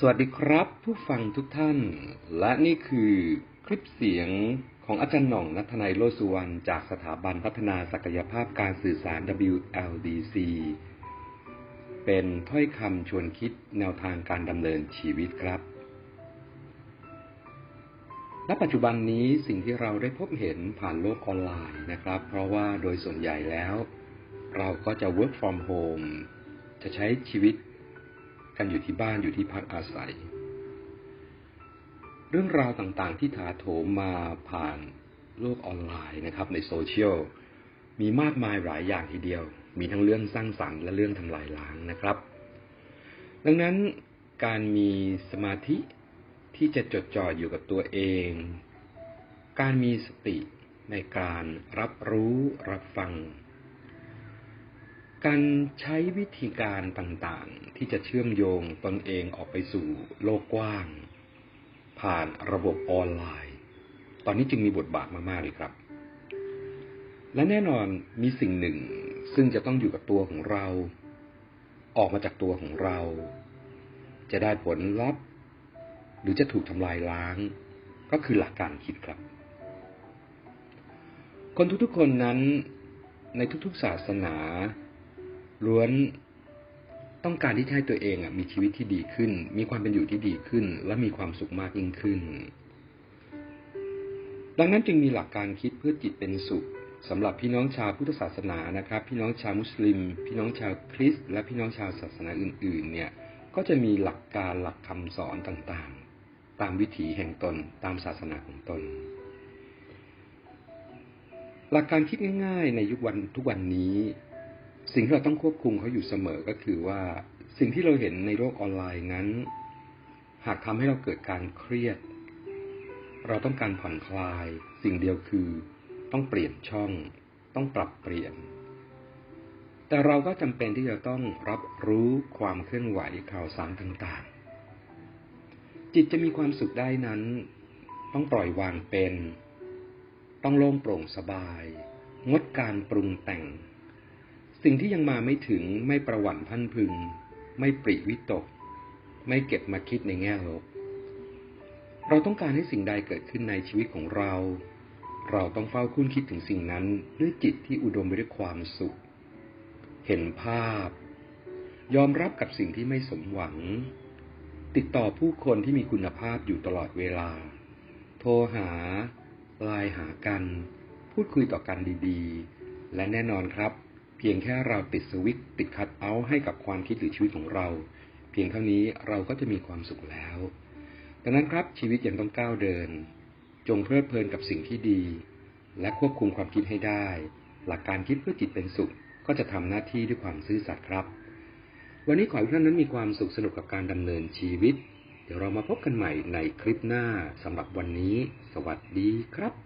สวัสดีครับผู้ฟังทุกท่าน และนี่คือคลิปเสียงของอาจารย์หน่องนัทนายโลสุวรรณจากสถาบันพัฒนาศักยภาพการสื่อสาร WLDC เป็นถ้อยคำชวนคิดแนวทางการดำเนินชีวิตครับ ณ ปัจจุบันนี้สิ่งที่เราได้พบเห็นผ่านโลกออนไลน์นะครับ เพราะว่าโดยส่วนใหญ่แล้ว เราก็จะ work from home จะใช้ชีวิต กันอยู่ที่บ้านอยู่ที่พักอาศัย เรื่องราวต่างๆ ที่ถาโถมมาผ่านโลกออนไลน์นะครับ ในโซเชียลมีมากมายหลายอย่างทีเดียว มีทั้งเรื่องสร้างสรรค์และเรื่องทำลายล้างนะครับ ดังนั้นการมีสมาธิที่จะจดจ่ออยู่กับตัวเอง การมีสติในการรับรู้รับฟัง การใช้วิธีการต่างๆ ที่จะเชื่อมโยงตนเองออกไปสู่โลกกว้าง ผ่านระบบออนไลน์ ตอนนี้จึงมีบทบาทมากๆเลยครับ และแน่นอนมีสิ่งหนึ่งซึ่งจะต้องอยู่กับตัวของเรา ออกมาจากตัวของเรา จะได้ผลลัพธ์ หรือจะถูกทำลายล้าง ก็คือหลักการคิดครับ คนทุกๆคนนั้นในทุกๆศาสนา ล้วนต้องการที่ให้ตัวเองมีชีวิตที่ดีขึ้น มีความเป็นอยู่ที่ดีขึ้น และมีความสุขมากยิ่งขึ้น ดังนั้นจึงมีหลักการคิดเพื่อจิตเป็นสุขสำหรับพี่น้องชาวพุทธศาสนานะครับ พี่น้องชาวมุสลิม พี่น้องชาวคริสต์และพี่น้องชาวศาสนาอื่น ๆ เนี่ยก็จะมีหลักการหลักคำสอนต่างๆ ตามวิถีแห่งตนตามศาสนาของตน หลักการคิดง่าย ๆ ในยุควันทุกวันนี้ สิ่งที่เราต้องควบคุมเขาอยู่เสมอก็คือว่า สิ่งที่เราเห็นในโลกออนไลน์นั้น หากทำให้เราเกิดการเครียด เราต้องการผ่อนคลาย สิ่งเดียวคือ ต้องเปลี่ยนช่อง ต้องปรับเปลี่ยน แต่เราก็จำเป็นที่จะต้องรับรู้ความเคลื่อนไหวข่าวสารต่างๆ จิตจะมีความสุขได้นั้น ต้องปล่อยวางเป็น ต้องโล่งโปร่งสบาย งดการปรุงแต่ง สิ่งที่ยังมาไม่ถึงไม่ประวัติพันพึง ไม่ปริวิตก ไม่เก็บมาคิดในแง่ลบ เราต้องการให้สิ่งใดเกิดขึ้นในชีวิตของเรา เราต้องเฝ้าคุ้นคิดถึงสิ่งนั้นด้วยจิตที่อุดมไปด้วยความสุข เห็นภาพ ยอมรับกับสิ่งที่ไม่สมหวัง ติดต่อผู้คนที่มีคุณภาพอยู่ตลอดเวลา โทรหาไลน์หากัน พูดคุยต่อกันดีๆ และแน่นอนครับ เพียงแค่เราติดสวิตติดคัดเอาให้กับความคิดหรือชีวิตของเรา เพียงเท่านี้เราก็จะมีความสุขแล้วดังนั้นครับชีวิตยังต้องก้าวเดิน จงเพลิดเพลินกับสิ่งที่ดี และควบคุมความคิดให้ได้ หลักการคิดเพื่อจิตเป็นสุข ก็จะทำหน้าที่ด้วยความซื่อสัตย์ครับ วันนี้ขอให้ท่านนั้นมีความสุขสนุกกับการดำเนินชีวิต เดี๋ยวเรามาพบกันใหม่ในคลิปหน้าสำหรับวันนี้ สวัสดีครับ